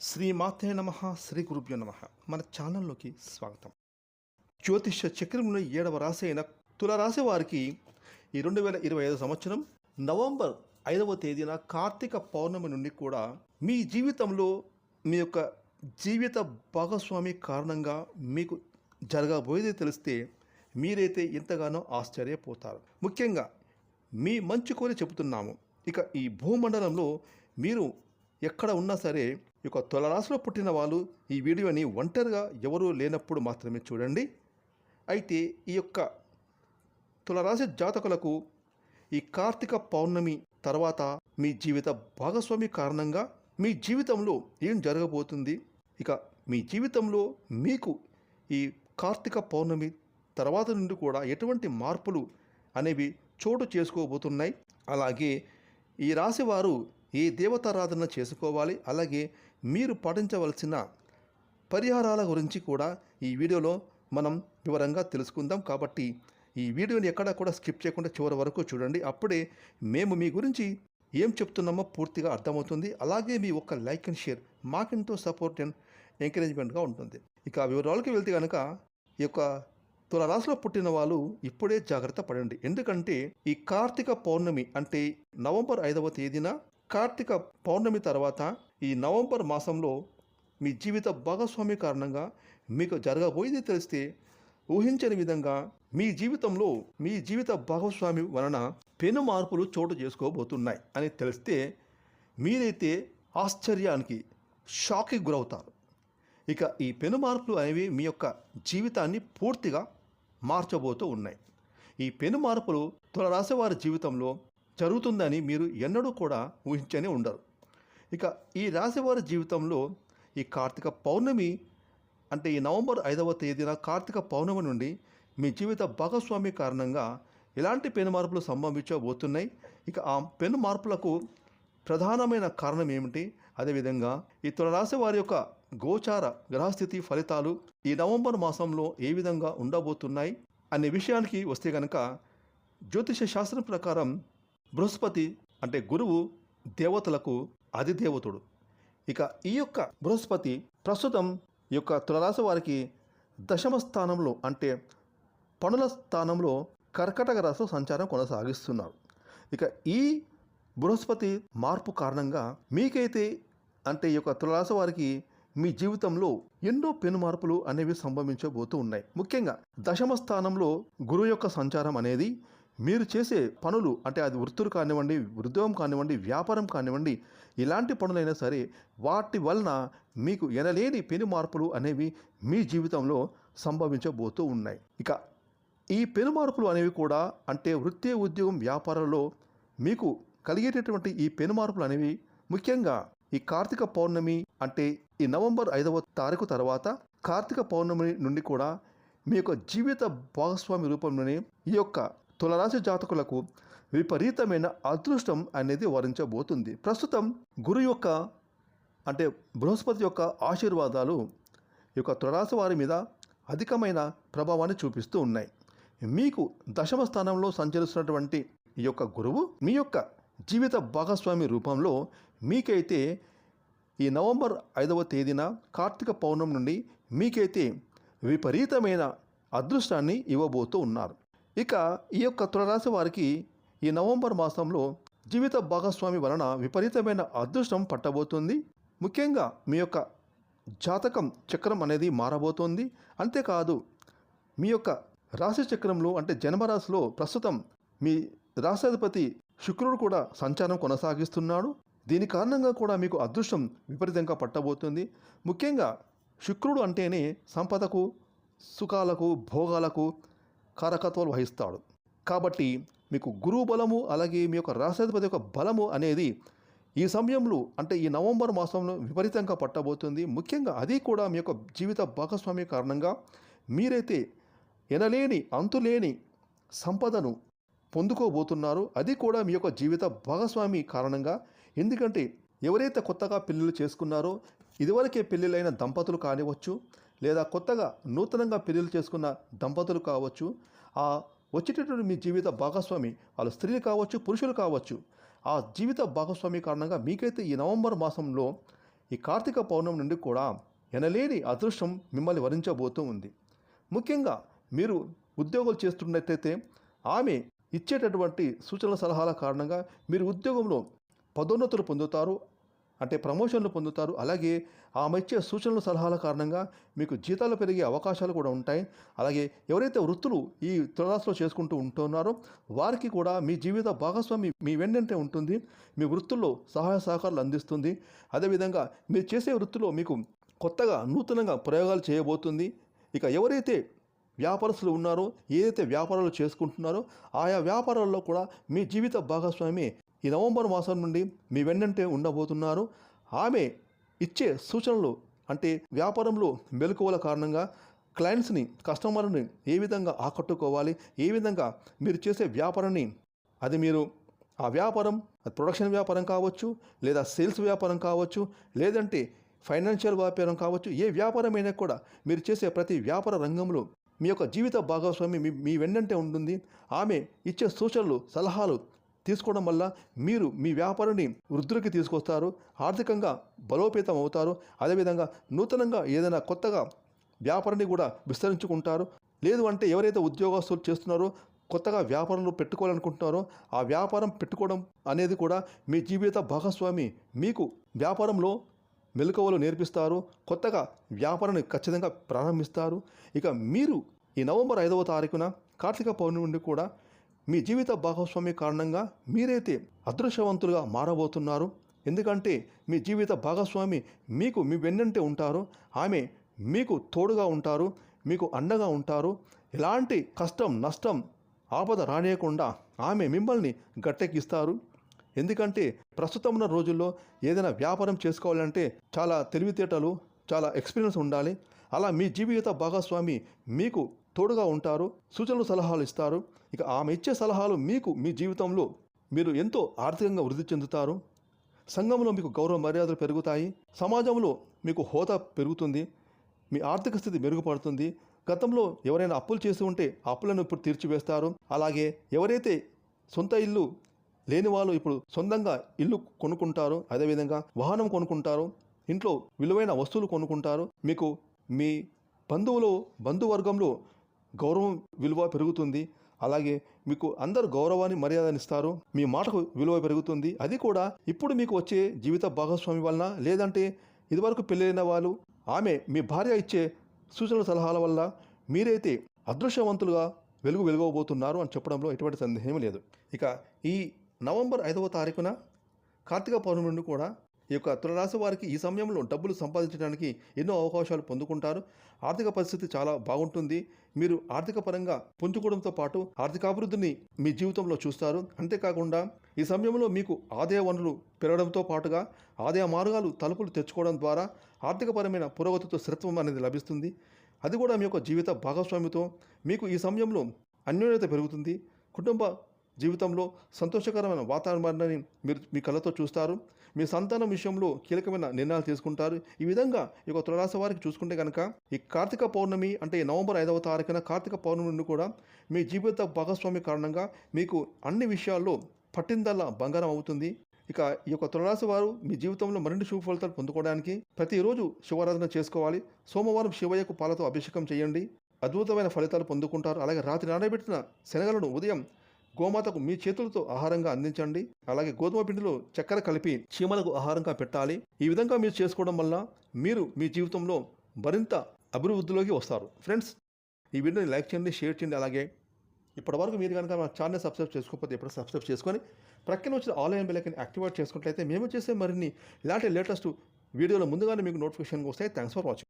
శ్రీ మాతే నమ శ్రీ గురుభ్యో నమ. మన ఛానల్లోకి స్వాగతం. జ్యోతిష్య చక్రంలో ఏడవ రాశి అయిన తులరాశి వారికి ఈ రెండు వేల ఇరవై ఐదు సంవత్సరం నవంబర్ ఐదవ తేదీన కార్తీక పౌర్ణమి నుండి కూడా మీ జీవితంలో మీ యొక్క జీవిత భాగస్వామి కారణంగా మీకు జరగబోయేది తెలిస్తే మీరైతే ఎంతగానో ఆశ్చర్యపోతారు. ముఖ్యంగా మీ మంచి కోరి చెబుతున్నాము. ఇక ఈ భూమండలంలో మీరు ఎక్కడ ఉన్నా సరే ఈ యొక్క తులరాశిలో పుట్టిన వాళ్ళు ఈ వీడియోని ఒంటరిగా ఎవరూ లేనప్పుడు మాత్రమే చూడండి. అయితే ఈ యొక్క తులరాశి జాతకులకు ఈ కార్తీక పౌర్ణమి తర్వాత మీ జీవిత భాగస్వామి కారణంగా మీ జీవితంలో ఏం జరగబోతుంది? ఇక మీ జీవితంలో మీకు ఈ కార్తీక పౌర్ణమి తర్వాత నుండి కూడా ఎటువంటి మార్పులు అనేవి చోటు చేసుకోబోతున్నాయి? అలాగే ఈ రాశి వారు ఏ దేవతారాధన చేసుకోవాలి? అలాగే మీరు పాటించవలసిన పరిహారాల గురించి కూడా ఈ వీడియోలో మనం వివరంగా తెలుసుకుందాం. కాబట్టి ఈ వీడియోని ఎక్కడా కూడా స్కిప్ చేయకుండా చివరి వరకు చూడండి. అప్పుడే మేము మీ గురించి ఏం చెప్తున్నామో పూర్తిగా అర్థమవుతుంది. అలాగే మీ ఒక్క లైక్ అండ్ షేర్ మాకెంతో సపోర్ట్ అండ్ ఎంకరేజ్మెంట్గా ఉంటుంది. ఇక వివరాలకి వెళ్తే కనుక ఈ యొక్క తులరాశిలో పుట్టిన వాళ్ళు ఇప్పుడే జాగ్రత్త పడండి. ఎందుకంటే ఈ కార్తీక పౌర్ణమి అంటే నవంబర్ ఐదవ తేదీన కార్తీక పౌర్ణమి తర్వాత ఈ నవంబర్ మాసంలో మీ జీవిత భాగస్వామి కారణంగా మీకు జరగబోయేది తెలిస్తే ఊహించని విధంగా మీ జీవితంలో మీ జీవిత భాగస్వామి వలన పెను మార్పులు చోటు చేసుకోబోతున్నాయి అని తెలిస్తే మీరైతే ఆశ్చర్యానికి షాక్కి గురవుతారు. ఇక ఈ పెను మార్పులు అనేవి మీ యొక్క జీవితాన్ని పూర్తిగా మార్చబోతూ ఉన్నాయి. ఈ పెను మార్పులు తులరాశి వారి జీవితంలో జరుగుతుందని మీరు ఎన్నడూ కూడా ఊహించనే ఉండరు. ఇక ఈ రాశివారి జీవితంలో ఈ కార్తీక పౌర్ణమి అంటే ఈ నవంబర్ ఐదవ తేదీన కార్తీక పౌర్ణమి నుండి మీ జీవిత భాగస్వామి కారణంగా ఎలాంటి పెను మార్పులు సంభవించబోతున్నాయి? ఇక ఆ పెను మార్పులకు ప్రధానమైన కారణం ఏమిటి? అదేవిధంగా ఈ తులరాశి వారి యొక్క గోచార గ్రహస్థితి ఫలితాలు ఈ నవంబర్ మాసంలో ఏ విధంగా ఉండబోతున్నాయి అనే విషయానికి వస్తే కనుక జ్యోతిష శాస్త్రం ప్రకారం బృహస్పతి అంటే గురువు దేవతలకు అధిదేవతుడు ఇక ఈ యొక్క బృహస్పతి ప్రస్తుతం ఈ యొక్క తులరాశి వారికి దశమ స్థానంలో అంటే పనుల స్థానంలో కర్కటక రాశి సంచారం కొనసాగిస్తున్నారు. ఇక ఈ బృహస్పతి మార్పు కారణంగా మీకైతే అంటే ఈ యొక్క తులరాశి వారికి మీ జీవితంలో ఎన్నో పెను మార్పులు అనేవి సంభవించబోతూ ఉన్నాయి. ముఖ్యంగా దశమ స్థానంలో గురువు యొక్క సంచారం అనేది మీరు చేసే పనులు అంటే అది వృత్తులు కానివ్వండి ఉద్యోగం కానివ్వండి వ్యాపారం కానివ్వండి ఇలాంటి పనులైనా సరే వాటి వలన మీకు ఎనలేని పెను మార్పులు అనేవి మీ జీవితంలో సంభవించబోతూ ఉన్నాయి. ఇక ఈ పెను మార్పులు అనేవి కూడా అంటే వృత్తి ఉద్యోగం వ్యాపారంలో మీకు కలిగేటటువంటి ఈ పెను మార్పులు అనేవి ముఖ్యంగా ఈ కార్తీక పౌర్ణమి అంటే ఈ నవంబర్ ఐదవ తారీఖు తర్వాత కార్తీక పౌర్ణమి నుండి కూడా మీ యొక్క జీవిత భాగస్వామి రూపంలోనే ఈ యొక్క తులరాశి జాతకులకు విపరీతమైన అదృష్టం అనేది వరించబోతుంది. ప్రస్తుతం గురు యొక్క అంటే బృహస్పతి యొక్క ఆశీర్వాదాలు ఈ యొక్క తులరాశి వారి మీద అధికమైన ప్రభావాన్ని చూపిస్తూ ఉన్నాయి. మీకు దశమ స్థానంలో సంచరిస్తున్నటువంటి ఈ యొక్క గురువు మీ యొక్క జీవిత భాగస్వామి రూపంలో మీకైతే ఈ నవంబర్ ఐదవ తేదీన కార్తీక పౌర్ణం నుండి మీకైతే విపరీతమైన అదృష్టాన్ని ఇవ్వబోతూ ఉన్నారు. ఇక ఈ యొక్క తులరాశి వారికి ఈ నవంబర్ మాసంలో జీవిత భాగస్వామి వలన విపరీతమైన అదృష్టం పట్టబోతుంది. ముఖ్యంగా మీ యొక్క జాతకం చక్రం అనేది మారబోతోంది. అంతేకాదు మీ యొక్క రాశి చక్రంలో అంటే జన్మరాశిలో ప్రస్తుతం మీ రాష్ట్రాధిపతి శుక్రుడు కూడా సంచారం కొనసాగిస్తున్నాడు. దీని కారణంగా కూడా మీకు అదృష్టం విపరీతంగా పట్టబోతుంది. ముఖ్యంగా శుక్రుడు అంటేనే సంపదకు సుఖాలకు భోగాలకు కారకత్వాలు వహిస్తాడు. కాబట్టి మీకు గురువు బలము అలాగే మీ యొక్క రాష్ట్రాధిపతి యొక్క బలము అనేది ఈ సమయంలో అంటే ఈ నవంబర్ మాసంలో విపరీతంగా పట్టబోతుంది. ముఖ్యంగా అది కూడా మీ యొక్క జీవిత భాగస్వామి కారణంగా మీరైతే ఎనలేని అంతులేని సంపదను పొందుకోబోతున్నారు. అది కూడా మీ యొక్క జీవిత భాగస్వామి కారణంగా. ఎందుకంటే ఎవరైతే కొత్తగా పెళ్ళిళ్ళు చేసుకున్నారో ఇదివరకే పెళ్ళిళ్ళైన దంపతులు కానివచ్చు లేదా కొత్తగా నూతనంగా పెళ్ళి చేసుకున్న దంపతులు కావచ్చు ఆ వచ్చేటటువంటి మీ జీవిత భాగస్వామి వాళ్ళు స్త్రీలు కావచ్చు పురుషులు కావచ్చు ఆ జీవిత భాగస్వామి కారణంగా మీకైతే ఈ నవంబర్ మాసంలో ఈ కార్తీక పౌర్ణమి నుండి కూడా ఎనలేని అదృష్టం మిమ్మల్ని వరించబోతూ ఉంది. ముఖ్యంగా మీరు ఉద్యోగాలు చేస్తున్నట్టయితే ఆమె ఇచ్చేటటువంటి సూచనల సలహాల కారణంగా మీరు ఉద్యోగంలో పదోన్నతులు పొందుతారు అంటే ప్రమోషన్లు పొందుతారు. అలాగే ఆమె ఇచ్చే సూచనలు సలహాల కారణంగా మీకు జీతాలు పెరిగే అవకాశాలు కూడా ఉంటాయి. అలాగే ఎవరైతే వృత్తులు ఈ తులాసులో చేసుకుంటూ ఉంటున్నారో వారికి కూడా మీ జీవిత భాగస్వామి మీ వెన్నంటే ఉంటుంది. మీ వృత్తుల్లో సహాయ సహకారాలు అందిస్తుంది. అదేవిధంగా మీరు చేసే వృత్తిలో మీకు కొత్తగా నూతనంగా ప్రయోగాలు చేయబోతుంది. ఇక ఎవరైతే వ్యాపారస్తులు ఉన్నారో ఏదైతే వ్యాపారాలు చేసుకుంటున్నారో ఆయా వ్యాపారాల్లో కూడా మీ జీవిత భాగస్వామి ఈ నవంబర్ మాసం నుండి మీ వెన్నంటే ఉండబోతున్నారు. ఆమె ఇచ్చే సూచనలు అంటే వ్యాపారంలో మెలకువల కారణంగా క్లయింట్స్ని కస్టమర్ని ఏ విధంగా ఆకట్టుకోవాలి ఏ విధంగా మీరు చేసే వ్యాపారాన్ని? అది మీరు ఆ వ్యాపారం అది ప్రొడక్షన్ వ్యాపారం కావచ్చు లేదా సేల్స్ వ్యాపారం కావచ్చు లేదంటే ఫైనాన్షియల్ వ్యాపారం కావచ్చు ఏ వ్యాపారమైనా కూడా మీరు చేసే ప్రతి వ్యాపార రంగంలో మీ యొక్క జీవిత భాగస్వామి మీ మీ వెన్నంటే ఉంటుంది. ఆమె ఇచ్చే సూచనలు సలహాలు తీసుకోవడం వల్ల మీరు మీ వ్యాపారాన్ని వృద్ధులకి తీసుకొస్తారు ఆర్థికంగా బలోపేతం అవుతారు. అదేవిధంగా నూతనంగా ఏదైనా కొత్తగా వ్యాపారాన్ని కూడా విస్తరించుకుంటారు. లేదు అంటే ఎవరైతే ఉద్యోగస్తులు చేస్తున్నారో కొత్తగా వ్యాపారంలో పెట్టుకోవాలనుకుంటున్నారో ఆ వ్యాపారం పెట్టుకోవడం అనేది కూడా మీ జీవిత భాగస్వామి. మీకు వ్యాపారంలో మెలకువలు నేర్పిస్తారు కొత్తగా వ్యాపారాన్ని ఖచ్చితంగా ప్రారంభిస్తారు. ఇక మీరు ఈ నవంబర్ ఐదవ తారీఖున కార్తీక పౌర్ణమి నుండి కూడా మీ జీవిత భాగస్వామి కారణంగా మీరైతే అదృశ్యవంతులుగా మారబోతున్నారు. ఎందుకంటే మీ జీవిత భాగస్వామి మీకు మీ వెన్నంటే ఉంటారు. ఆమె మీకు తోడుగా ఉంటారు మీకు అండగా ఉంటారు. ఎలాంటి కష్టం నష్టం ఆపద రానియకుండా ఆమె మిమ్మల్ని గట్టెక్కిస్తారు. ఎందుకంటే ప్రస్తుతం ఉన్న రోజుల్లో ఏదైనా వ్యాపారం చేసుకోవాలంటే చాలా తెలివితేటలు చాలా ఎక్స్పీరియన్స్ ఉండాలి. అలా మీ జీవిత భాగస్వామి మీకు తోడుగా ఉంటారు సూచనలు సలహాలు ఇస్తారు. ఇక ఆమె ఇచ్చే సలహాలు మీకు మీ జీవితంలో మీరు ఎంతో ఆర్థికంగా వృద్ధి చెందుతారు? సంఘంలో మీకు గౌరవ మర్యాదలు పెరుగుతాయి. సమాజంలో మీకు హోదా పెరుగుతుంది. మీ ఆర్థిక స్థితి మెరుగుపడుతుంది. గతంలో ఎవరైనా అప్పులు చేసి ఉంటే అప్పులను ఇప్పుడు తీర్చివేస్తారు. అలాగే ఎవరైతే సొంత ఇల్లు లేని వాళ్ళు ఇప్పుడు సొంతంగా ఇల్లు కొనుక్కుంటారు అదేవిధంగా వాహనం కొనుక్కుంటారు ఇంట్లో విలువైన వస్తువులు కొనుక్కుంటారు మీకు మీ బంధువులు బంధువర్గంలో గౌరవం విలువ పెరుగుతుంది. అలాగే మీకు అందరు గౌరవాన్ని మర్యాదనిస్తారు మీ మాటకు విలువ పెరుగుతుంది. అది కూడా ఇప్పుడు మీకు వచ్చే జీవిత భాగస్వామి వలన లేదంటే ఇదివరకు పెళ్ళైన వాళ్ళు. ఆమె మీ భార్య ఇచ్చే సూచనల సలహాల వల్ల మీరైతే అదృశ్యవంతులుగా వెలుగు వెలుగబోతున్నారు అని చెప్పడంలో ఎటువంటి సందేహం లేదు. ఇక ఈ నవంబర్ ఐదవ తారీఖున కార్తీక పౌర్ణమి నుండి కూడా ఈ యొక్క తులరాశి వారికి ఈ సమయంలో డబ్బులు సంపాదించడానికి ఎన్నో అవకాశాలు పొందుకుంటారు. ఆర్థిక పరిస్థితి చాలా బాగుంటుంది. మీరు ఆర్థిక పరంగా పుంజుకోవడంతో పాటు ఆర్థికాభివృద్ధిని మీ జీవితంలో చూస్తారు. అంతేకాకుండా ఈ సమయంలో మీకు ఆదాయ వనరులు పెరగడంతో పాటుగా ఆదాయ మార్గాలు తలుపులు తెచ్చుకోవడం ద్వారా ఆర్థికపరమైన పురోగతితో స్థిరత్వం అనేది లభిస్తుంది. అది కూడా మీ యొక్క జీవిత భాగస్వామితో మీకు ఈ సమయంలో అన్యోన్యత పెరుగుతుంది. కుటుంబ జీవితంలో సంతోషకరమైన వాతావరణాన్ని మీరు మీ కళ్ళతో చూస్తారు. మీ సంతానం విషయంలో కీలకమైన నిర్ణయాలు తీసుకుంటారు. ఈ విధంగా ఈ యొక్క తులరాశి వారికి చూసుకుంటే కనుక ఈ కార్తీక పౌర్ణమి అంటే నవంబర్ ఐదవ తారీఖున కార్తీక పౌర్ణమి నుండి కూడా మీ జీవిత భాగస్వామి కారణంగా మీకు అన్ని విషయాల్లో పట్టిందల్లా బంగారం అవుతుంది. ఇక ఈ యొక్క తులరాశి వారు మీ జీవితంలో మరిన్ని శుభ ఫలితాలు పొందుకోవడానికి ప్రతిరోజు శివారాధన చేసుకోవాలి. సోమవారం శివయ్యకు పాలతో అభిషేకం చేయండి. అద్భుతమైన ఫలితాలు పొందుకుంటారు. అలాగే రాత్రి నానబెట్టిన శనగలను ఉదయం గోమాతకు మీ చేతులతో ఆహారంగా అందించండి. అలాగే గోధుమ పిండిలో చక్కెర కలిపి చీమలకు ఆహారంగా పెట్టాలి. ఈ విధంగా మీరు చేసుకోవడం వల్ల మీరు మీ జీవితంలో మరింత అభివృద్ధిలోకి వస్తారు. ఫ్రెండ్స్ ఈ వీడియోని లైక్ చేయండి షేర్ చేయండి. అలాగే ఇప్పటివరకు మీరు కనుక మా ఛానల్ సబ్స్క్రైబ్ చేసుకోకపోతే ఇప్పుడు సబ్స్క్రైబ్ చేసుకొని ప్రక్కన వచ్చిన ఆన్లైన్ బెల్లైకన్ యాక్టివేట్ చేసుకున్నట్లయితే మేము చేసే మరిన్ని ఇలాంటి లేటెస్ట్ వీడియోలు ముందుగానే మీకు నోటిఫికేషన్ వస్తాయి. Thanks for watching.